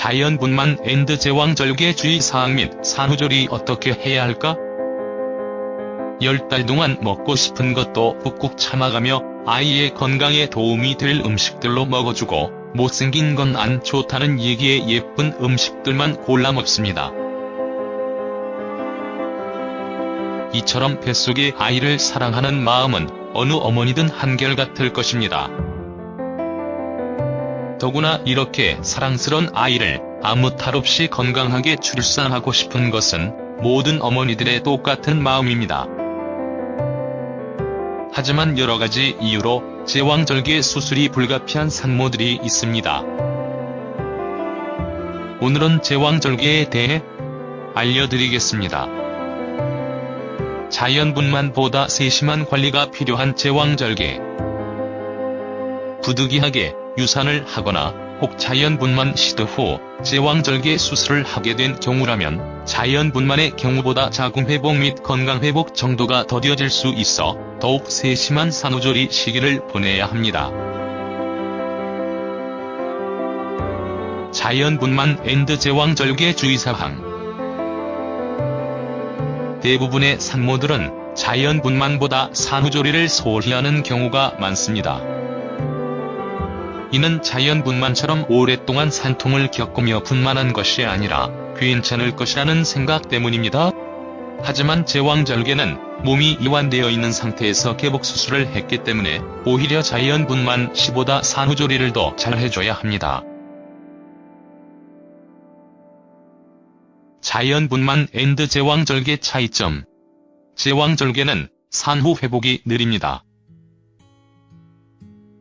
자연분만 앤드 제왕절개 주의사항 및 산후조리 어떻게 해야 할까? 열달 동안 먹고 싶은 것도 꾹꾹 참아가며 아이의 건강에 도움이 될 음식들로 먹어주고 못생긴 건 안 좋다는 얘기에 예쁜 음식들만 골라 먹습니다. 이처럼 뱃속의 아이를 사랑하는 마음은 어느 어머니든 한결같을 것입니다. 더구나 이렇게 사랑스런 아이를 아무 탈 없이 건강하게 출산하고 싶은 것은 모든 어머니들의 똑같은 마음입니다. 하지만 여러 가지 이유로 제왕절개 수술이 불가피한 산모들이 있습니다. 오늘은 제왕절개에 대해 알려드리겠습니다. 자연분만 보다 세심한 관리가 필요한 제왕절개. 부득이하게 유산을 하거나 혹 자연분만 시도 후 제왕절개 수술을 하게 된 경우라면 자연분만의 경우보다 자궁 회복 및 건강 회복 정도가 더뎌질 수 있어 더욱 세심한 산후조리 시기를 보내야 합니다. 자연분만 앤드 제왕절개 주의사항 대부분의 산모들은 자연분만보다 산후조리를 소홀히 하는 경우가 많습니다. 이는 자연분만처럼 오랫동안 산통을 겪으며 분만한 것이 아니라 괜찮을 것이라는 생각 때문입니다. 하지만 제왕절개는 몸이 이완되어 있는 상태에서 개복수술을 했기 때문에 오히려 자연분만 시보다 산후조리를 더 잘 해줘야 합니다. 자연분만 앤드 제왕절개 차이점 제왕절개는 산후 회복이 느립니다.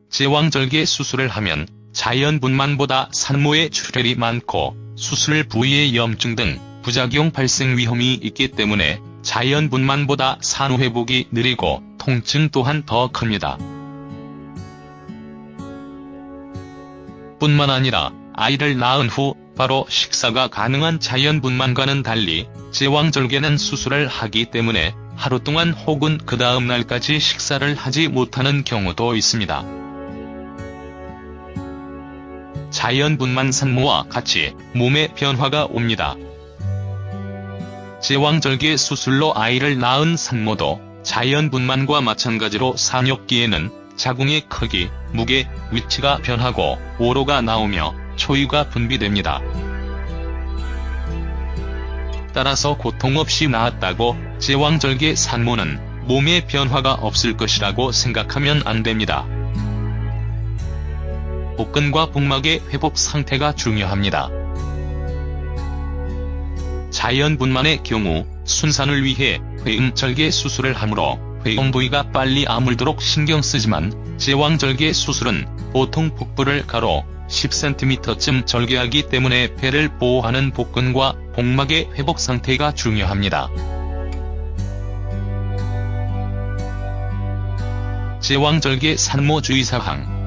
제왕절개 수술을 하면 자연분만보다 산모의 출혈이 많고 수술 부위의 염증 등 부작용 발생 위험이 있기 때문에 자연분만보다 산후회복이 느리고 통증 또한 더 큽니다. 뿐만 아니라 아이를 낳은 후 바로 식사가 가능한 자연분만과는 달리 제왕절개는 수술을 하기 때문에 하루 동안 혹은 그 다음 날까지 식사를 하지 못하는 경우도 있습니다. 자연분만 산모와 같이 몸에 변화가 옵니다. 제왕절개 수술로 아이를 낳은 산모도 자연분만과 마찬가지로 산욕기에는 자궁의 크기, 무게, 위치가 변하고 오로가 나오며 초유가 분비됩니다. 따라서 고통 없이 나았다고 제왕절개 산모는 몸에 변화가 없을 것이라고 생각하면 안 됩니다. 복근과 복막의 회복 상태가 중요합니다. 자연분만의 경우 순산을 위해 회음절개 수술을 하므로 회음 부위가 빨리 아물도록 신경 쓰지만 제왕절개 수술은 보통 복부를 가로 10cm쯤 절개하기 때문에 배를 보호하는 복근과 복막의 회복 상태가 중요합니다. 제왕절개 산모 주의사항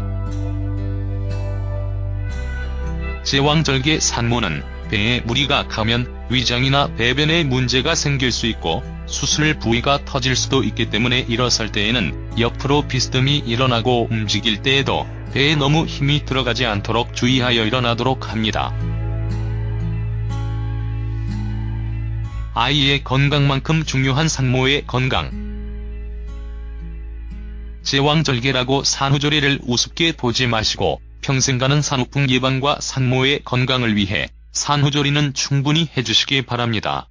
제왕절개 산모는 배에 무리가 가면 위장이나 배변에 문제가 생길 수 있고 수술 부위가 터질 수도 있기 때문에 일어설 때에는 옆으로 비스듬히 일어나고 움직일 때에도 배에 너무 힘이 들어가지 않도록 주의하여 일어나도록 합니다. 아이의 건강만큼 중요한 산모의 건강. 제왕절개라고 산후조리를 우습게 보지 마시고 평생 가는 산후풍 예방과 산모의 건강을 위해 산후조리는 충분히 해주시기 바랍니다.